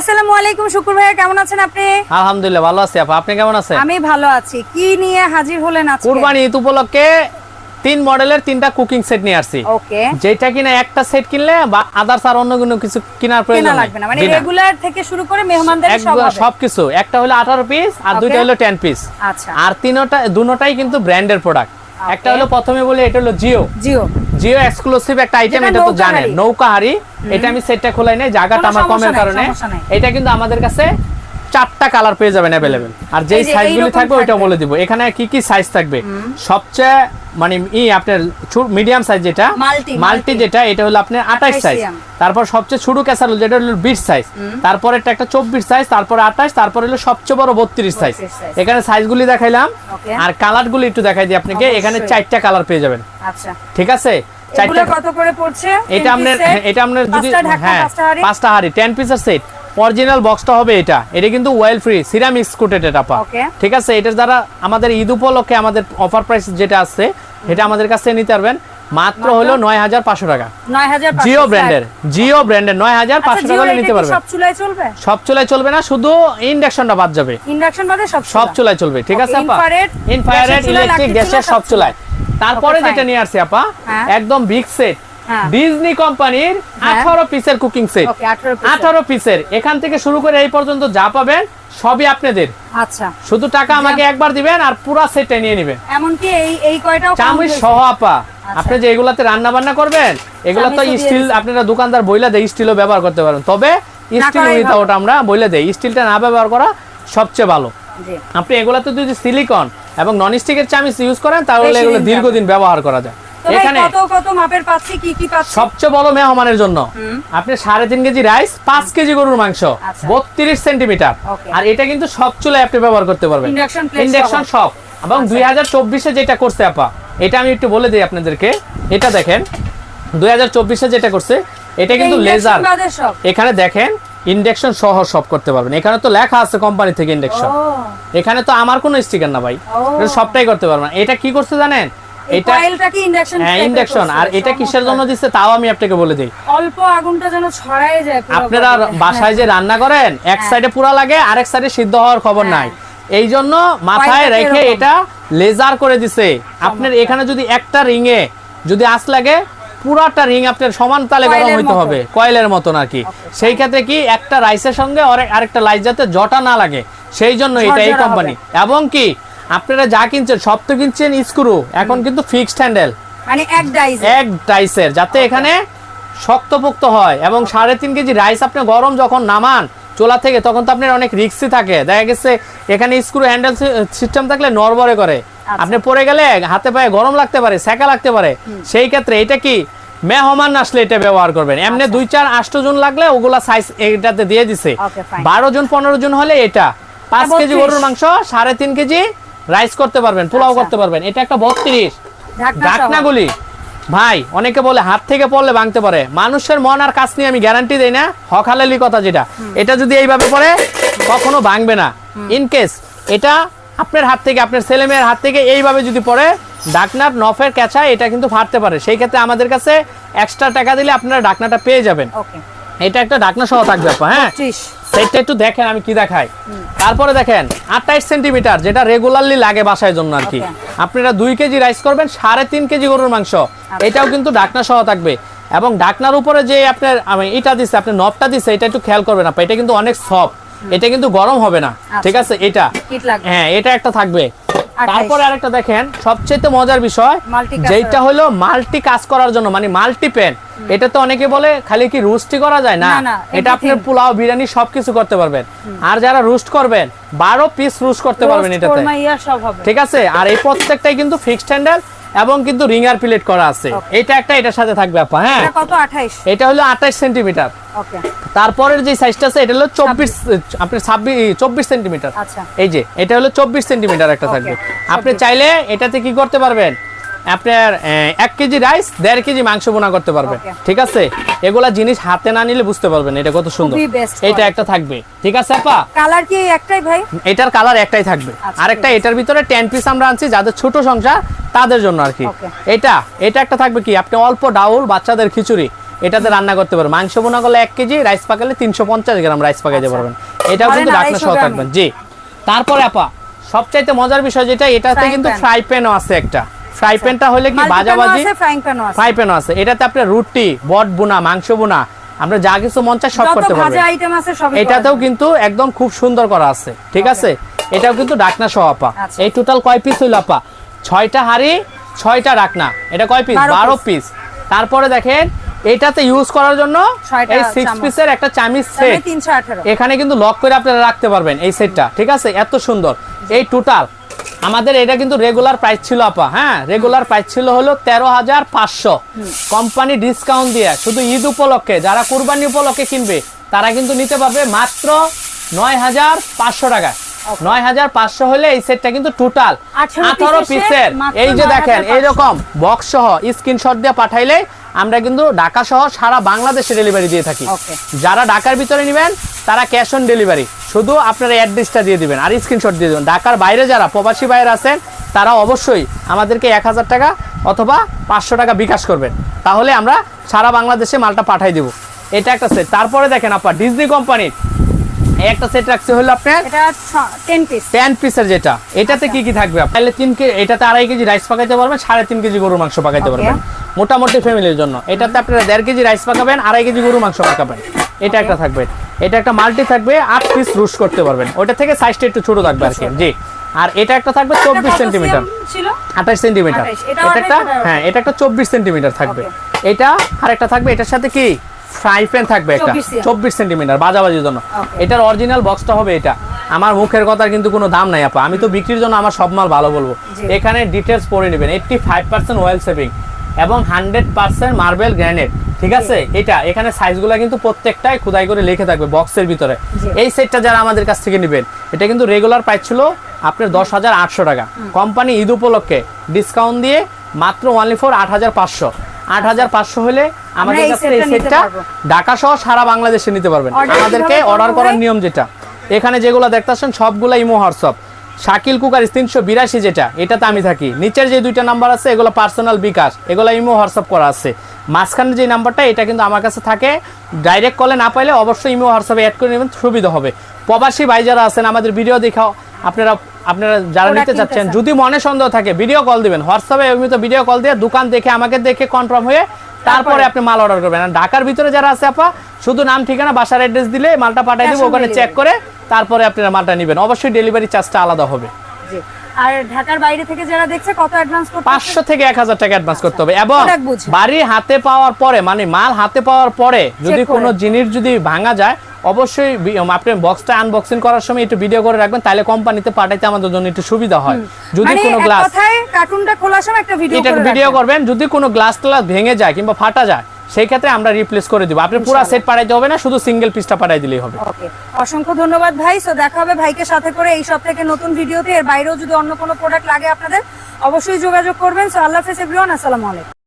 আসসালামু আলাইকুম শুকুর ভাইয়া কেমন আছেন আপনি? আলহামদুলিল্লাহ ভালো আছি আপা। আপনি কেমন আছেন? আমি ভালো আছি। কি নিয়ে হাজির হলেন আজকে? কুরবানি ঈদ উপলক্ষে তিন মডেলের তিনটা কুকিং সেট নিয়ে আসছি। ওকে। যেটা কিনা একটা সেট কিনলে বা আদার্স আর অন্য কোনো কিছু কেনার প্রয়োজন লাগবে না। মানে রেগুলার থেকে শুরু করে মেহমানদের সব হবে। সবকিছু। একটা হলো আঠারো পিস আর. দুইটা হলো টেন পিস আচ্ছা। আর তিনোটা দুটোটাই কিন্তু ব্র্যান্ডের প্রোডাক্ট একটা হলো প্রথমে বলি এটা হলো জিও। জিও। জিও এক্সক্লুসিভ একটা আইটেম এটা তো জানেন। নৌকা হাড়ি এটা আমি সেটটা খোলাই নাই জায়গাটা আমার কমের কারণে। এটা কিন্তু আমাদের কাছে চারটা কালার পেয়ে যাবেন অ্যাভেলেবেল আর যেই সাইজগুলি থাকবে ওইটা বলে দিব। এখানে কি কি সাইজ থাকবে? সবচেয়ে মানে ই আপনার মিডিয়াম সাইজ যেটা মাল্টি যেটা এটা হলো আপনার আঠাশ সাইজ তারপর সবচেয়ে ছোট ক্যাসারোল যেটা হলো বিশ সাইজ তারপর একটা একটা চব্বিশ সাইজ তারপর আঠাশ তারপর হলো সবচেয়ে বড় বত্রিশ সাইজ 32 size। এখানে সাইজগুলি দেখাইলাম. আর কালারগুলি একটু দেখাই দিই আপনাকে। এখানে চারটা কালার পেয়ে যাবেন। আচ্ছা। ঠিক আছে? চারটা কত করে পড়ছে? এটা আপনার এটা আপনার যদি হ্যাঁ পাঁচটা হাড়ি? টেন পিসের সেট অরিজিনাল বক্সটা হবে এটা। এটা কিন্তু ওয়েল ফ্রি সিরামিক্স কোটেড এটা পা। ঠিক আছে এটার দ্বারা আমাদের ঈদ উপলক্ষে আমাদের অফার প্রাইস যেটা আছে এটা আমাদের কাছে নিতে পারবেন। মাত্র হলো নয় হাজার পাঁচশো টাকা। জিও ব্র্যান্ডের জিও ব্র্যান্ডের নয় হাজার আচ্ছা পাঁচশো টাকা নিতে কি পারবেন। সব চুলায় চলবে? সব চুলায় চলবে না শুধু ইন্ডাকশনটা বাদ যাবে। ইন্ডাকশন বাদে সব সব চুলা? চুলায় চলবে ঠিক আছে চুলা, ইলেকট্রিক গ্যাসের সব সব চুলায়। তারপরে যেটা নিয়ে আসছি আপা হ্যাঁ। একদম বিগ সেট। ডিজনি কোম্পানির। আঠারো পিসের কুকিং সেট ওকে 18 পিসের। আঠারো পিসের এখান থেকে শুরু করে এই পর্যন্ত যা পাবেন সবই আপনাদের। আচ্ছা। শুধু টাকা আমাকে একবার দিবেন আর পুরো সেটটা নিয়ে নেবেন। এমনকি এই এই কয়টাও হয়েছে? সহ আপা। আপনি যে এগুলাতে রান্না বান্না করবেন এগুলো তো স্টিল আপনারা দোকানদার বইলা দেয় স্টিলও ব্যবহার করতে পারেন। তবে স্টিল উইথাউট আমরা বইলা দেই। স্টিলটা না ব্যবহার করা সবচেয়ে ভালো। আপনি এগুলাতে যদি সিলিকন এবং নন স্টিকের চামিচ ইউজ করেন তাহলে এগুলো দিন দীর্ঘদিন ব্যবহার করা যায়। এখানে কত কত মাপের পাচ্ছি কি কি পাচ্ছি? সবচেয়ে বড় মেহমানের জন্য আপনি সাড়ে তিন কেজি রাইস পাঁচ কেজি গরুর মাংস আচ্ছা। বত্রিশ সেন্টিমিটার। আর এটা কিন্তু সব চুলায় আপনি ব্যবহার করতে পারবেন। Induction ইন্ডাকশন সব। এবং দুই হাজার চব্বিশে যেটা করছে আপা এটা আমি একটু বলে দিই আপনাদেরকে। এটা দেখেন দুই হাজার চব্বিশে যেটা করছে এটা কিন্তু লেজার এখানে দেখেন ইন্ডাকশন সহ সব করতে পারবেন। এখানে তো লেখা আছে কোম্পানি থেকে ইন্ডাকশন এখানে তো আমার কোনো স্টিকার না ভাই। সবটাই করতে পারবেন এটা কি করছে জানেন? এই এটা কি ইন্ডাকশন হ্যাঁ ইন্ডাকশন আর এটা কিসের জন্য দিচ্ছে তাও আমি আপনাকে বলে দিই। অল্প আগুনটা যেন ছড়ায় যায় আপনারা বাসায় যে রান্না করেন এক হ্যাঁ। সাইডে পুরা লাগে আরেক সাইডে সিদ্ধ হওয়ার খবর হ্যাঁ। নাই। এই জন্য মাথায় রেখে এটা লেজার করে দিছে। আপনার এখানে যদি একটা রিং এ যদি আঁচ লাগে পুরাটা রিং আপনার সমান তালে গরম হইতে হবে। কয়েলের মতন আর কি। সেই ক্ষেত্রে কি একটা রাইসের সঙ্গে আরেকটা লাইট যাতে জটা না লাগে। সেই জন্য এটা এই কোম্পানি এবং কি আপনারা যা কিনছেন সব তো কিনছেন স্ক্রু এখন কিন্তু ফিক্সড হ্যান্ডেল মানে এক ডাইস এক ডাইসের যাতে এখানে শক্তপোক্ত হয়। এবং সাড়ে তিন কেজি রাইস আপনি গরম যখন নামান চোলা থেকে তখন তো আপনার অনেক রিক্সি থাকে। দেখা গেছে এখানে স্ক্রু হ্যান্ডেল সিস্টেম থাকলে নড়বড়ে করে। আপনি পড়ে গেলে হাতে পায়ে গরম লাগতে পারে সেকা লাগতে পারে। সেই ক্ষেত্রে এটা কি মেহমান আসলে এটা ব্যবহার করবেন। এমনি দুই চার আষ্ট জন লাগলে ওগুলা সাইজ এটাতে দিয়ে দিছে। বারো জন পনেরো জন হলে এটা। পাঁচ কেজি গরুর মাংস সাড়ে তিন কেজি রাইস করতে পারবেন পোলাও আচ্ছা। করতে পারবেন। এটা একটা বত্রিশ। ঢাকনা সহ। ভাই অনেকে বলে হাত থেকে পড়লে ভাঙতে পারে। মানুষের মন আর কাজ নিয়ে আমি গ্যারান্টি দেই না। হকালালি কথা যেটা। এটা যদি এইভাবে পড়ে কখনো ভাঙবে না। ইন কেস এটা আপনার হাত থেকে আপনার ছেলে মেয়ের হাত থেকে এইভাবে যদি পড়ে ডাকনার নফের ক্যাচা এটা কিন্তু ফাটতে পারে। সেই ক্ষেত্রে আমাদের কাছে এক্সট্রা টাকা দিলে আপনারা ডাকনাটা পেয়ে যাবেন। এটা একটা ডাকনা সহ থাকবে আপা হ্যাঁ? 30 সেটটা একটু দেখেন আমি কি দেখাই। তারপরে দেখেন আঠাইশ সেন্টিমিটার যেটা রেগুলারলি লাগে বাসায় জন্য আর কি। আপনি আপনারা দুই কেজি রাইস করবেন সাড়ে তিন কেজি গরুর মাংস। এটাও কিন্তু ডাকনা সহ থাকবে। এবং ডাকনার উপরে যে আপনার আমি এটা দিচ্ছে আপনি নবটা দিচ্ছে এটা একটু খেয়াল করবেন আপনার এটা কিন্তু অনেক সফট এটা কিন্তু গরম হবে না। ঠিক আছে এটা। হ্যাঁ এটা একটা থাকবে। তারপরে আরেকটা দেখেন সবচেয়ে মজার বিষয় যেটা হলো মাল্টি কাজ করার জন্য মানে মাল্টি পেন এটা তো অনেকে বলে খালি কি রুস্টি করা যায়? না এটা আপনার পোলাও বিরিয়ানি সবকিছু করতে পারবেন। আর যারা রুস্ট করবেন বারো পিস রুস্ট করতে পারবেন এটা এটাতে ঠিক আছে? আর এই প্রত্যেকটাই কিন্তু ফিক্সড হ্যান্ডেল এবং কিন্তু রিঙ্গার প্লেট করা আছে। এটা একটা এটার সাথে থাকবে আপা হ্যাঁ? এটা কত? 28 এটা হলো আঠাশ সেন্টিমিটার। ওকে তারপরের যে সাইজটা আছে এটা হলো চব্বিশ আপনি ছাব্বিশ চব্বিশ সেন্টিমিটার। আচ্ছা। এই যে এটা হলো চব্বিশ সেন্টিমিটার একটা থাকবে। আপনি চাইলে এটাতে কি করতে পারবেন? আপনার এক কেজি রাইস দেড় কেজি মাংস বোনা করতে পারবেন ঠিক আছে? এগুলা জিনিস হাতে না নিলে বুঝতে পারবেন এটা কত সুন্দর। এটা একটা থাকবে। ঠিক আছে আপা? কালার কি একটাই ভাই? এটার কালার একটাই থাকবে। আচ্ছা, আরেকটা এটার ভিতরে টেন পিস আমরা আনছি যাদের ছোট সংসার তাদের জন্য আর কি। এটা এটা একটা থাকবে কি? আপনি অল্প ডাউল বাচ্চাদের খিচুড়ি এটাতে রান্না করতে পারবেন। মাংস বোনা করলে এক কেজি রাইস পাকালে তিনশো পঞ্চাশ গ্রাম রাইস পাকাইতে আচ্ছা। পারবেন। এটাও কিন্তু ডাকনা সহ। থাকবেন। জি। তারপরে আপা সবচাইতে মজার বিষয় যেটা এটাতে কিন্তু। ফ্রাই প্যানও আছে একটা। ফ্রাই প্যানটা হলে কি বাজাবাজি? ফ্রাইং প্যানও আছে। এটাতে রুটি বট বোনা মাংস বোনা আমরা যা কিছু মন চায় সব করতে সবই এটাতেও কিন্তু একদম খুব সুন্দর করা আছে ঠিক আছে? এটাও কিন্তু ডাকনা সহ আপা। আচ্ছা। এই টোটাল কয় পিস হইল আপা? ছয়টা হাড়ি ছয়টা ডাকনা। এটা কয় পিস বারো পিস তারপরে দেখেন এটাতে ইউজ করার জন্য এই সিক্স পিসের একটা চামিচ সেট এখানে কিন্তু লক করে আপনারা রাখতে পারবেন এই সেটটা ঠিক আছে? এত সুন্দর। এই টোটাল আমাদের এটা কিন্তু রেগুলার প্রাইস ছিল আপা। হ্যাঁ রেগুলার প্রাইস ছিল হলো তেরো হাজার পাঁচশো। কোম্পানি ডিসকাউন্ট দিয়ে শুধু ঈদ উপলক্ষে যারা কুরবানি উপলক্ষে কিনবে তারা কিন্তু নিতে পারবে মাত্র নয় হাজার পাঁচশো টাকা নয় হাজার পাঁচশো হলে এই সেটটা কিন্তু টোটাল আঠারো পিসের এই যে দেখেন এইরকম বক্স সহ স্ক্রিনশট দিয়ে পাঠাইলে আমরা কিন্তু ঢাকা সহ সারা বাংলাদেশে ডেলিভারি দিয়ে থাকি। যারা ঢাকার ভিতরে নেবেন তারা ক্যাশ অন ডেলিভারি শুধু আপনার অ্যাড্রেসটা দিয়ে দিবেন আর স্ক্রিনশট দিয়ে দেবেন। ঢাকার বাইরে যারা প্রবাসী বাইরে আছেন তারা অবশ্যই আমাদেরকে এক হাজার টাকা অথবা পাঁচশো টাকা বিকাশ করবেন। তাহলে আমরা সারা বাংলাদেশে মালটা পাঠাই দেবো। এটা একটা সেট তারপরে দেখেন আপনার ডিজনি কোম্পানির একটা সেট রাখছে হলো আপনার এটা পিস পিসের যেটা। এটাতে আচ্ছা। কি কি থাকবে তাহলে তিন কেজি এটাতে আড়াই কেজি রাইস পাকাইতে পারবেন সাড়ে তিন কেজি গরুর মাংস পাকাইতে পারবেন। মোটামুটি ফ্যামিলির জন্য। এটাতে আপনারা দেড় কেজি রাইস পাকাবেন আড়াই কেজি গরুর মাংস পাকাবেন। এটা একটা থাকবে। এটা একটা মাল্টি থাকবে আট পিস রুশ করতে পারবেন। ওটা থেকে সাইজটা একটু ছোট থাকবে আর কি। জি। আর এটা একটা থাকবে চব্বিশ সেন্টিমিটার আঠাশ সেন্টিমিটার এটা একটা হ্যাঁ এটা একটা চব্বিশ সেন্টিমিটার থাকবে। এটা আর একটা থাকবে এটার সাথে কি? ফ্রাই প্যান থাকবে একটা। চব্বিশ সেন্টিমিটার বাজাবাজির জন্য। এটার অরিজিনাল বক্সটা হবে এটা। আমার মুখের কথার কিন্তু কোনো দাম নাই আপা। আমি তো বিক্রির জন্য আমার সব মাল ভালো বলব। এখানে ডিটেলস পড়ে নেবেন। Eighty five percent oil saving এবং হান্ড্রেড পার্সেন্ট মার্বেল গ্রানাইট ঠিক আছে? এটা এখানে সাইজগুলো কিন্তু প্রত্যেকটাই খোদাই করে লিখে থাকবে বক্সের ভিতরে। এই সেটটা যারা আমাদের কাছ থেকে নেবেন এটা কিন্তু রেগুলার প্রাইস ছিল আপনার দশ হাজার আটশো টাকা। কোম্পানি ঈদ উপলক্ষে ডিসকাউন্ট দিয়ে মাত্র ওনলি ফোর আট হাজার পাঁচশো। আট হাজার পাঁচশো হলে আমাদের কাছে এই সেটটা। ঢাকা সহ সারা বাংলাদেশে নিতে পারবেন। আমাদেরকে অর্ডার করার নিয়ম যেটা। এখানে যেগুলো দেখতেছেন সবগুলো ইমো হোয়াটসঅ্যাপ। শাকিল কুকার তিনশো বিরাশি যেটা এটাতে আমি থাকি। নিচের যে দুইটা নাম্বার আছে এগুলো পার্সোনাল বিকাশ এগুলো ইমো হোয়াটসঅ্যাপ করা আছে। মাঝখানে যে নাম্বারটা এটা কিন্তু আমার কাছে থাকে। ডাইরেক্ট কলে না পাইলে অবশ্যই ইমো হোয়াটসঅ্যাপে অ্যাড করে নেবেন সুবিধা হবে। প্রবাসী ভাই যারা আছেন আমাদের ভিডিও দেখাও। আপনারা আপনারা যারা নিতে চাচ্ছেন যদি মনে সন্দেহ থাকে ভিডিও কল দিবেন। হোয়াটসঅ্যাপে এমনিতে ভিডিও কল দিয়ে দোকান দেখে আমাকে দেখে কনফার্ম হয়ে তারপরে? আপনি মাল অর্ডার করবেন। আর ঢাকার ভিতরে যারা আছে আপা শুধু নাম ঠিকানা বাসার অ্যাড্রেস দিলে মালটা পাঠিয়ে Cash দেবো ওখানে চেক করে তারপরে আপনারা মালটা নেবেন। অবশ্যই ডেলিভারি চার্জটা আলাদা হবে। জি। আর ঢাকার বাইরে থেকে যারা দেখছে কত অ্যাডভান্স করতে হবে? পাঁচশো থেকে এক হাজার টাকা অ্যাডভান্স করতে হবে। এবং বাড়ি হাতে পাওয়ার পরে মানে মাল হাতে পাওয়ার পরে যদি কোনো জিনিস যদি ভাঙা যায় অবশ্যই আপনি বক্সটা আনবক্সিং করার সময় একটু ভিডিও করে রাখবেন তাহলে কোম্পানিতে পাঠাইতে আমাদের জন্য একটু সুবিধা হয়। যদি মানে কোনো গ্লাস কথায় কার্টুনটা খোলার সময় একটা ভিডিও করে ভিডিও করবেন যদি কোনো গ্লাস টালাস ভেঙে যায় কিংবা ফাটা যায় সেই ক্ষেত্রে আমরা রিপ্লেস করে দিব। আপনি পুরো সেট পাঠাইতে হবে না শুধু সিঙ্গেল পিসটা পাঠাই দিলেই হবে। অসংখ্য ধন্যবাদ ভাই। সো দেখা হবে ভাইকে সাথে করে এই সব থেকে নতুন ভিডিওতে এর বাইরেও যদি অন্য কোনো প্রোডাক্ট লাগে আপনাদের অবশ্যই যোগাযোগ করবেন। সো আল্লাহ হাফেজ এভরিওয়ান আসসালামু আলাইকুম।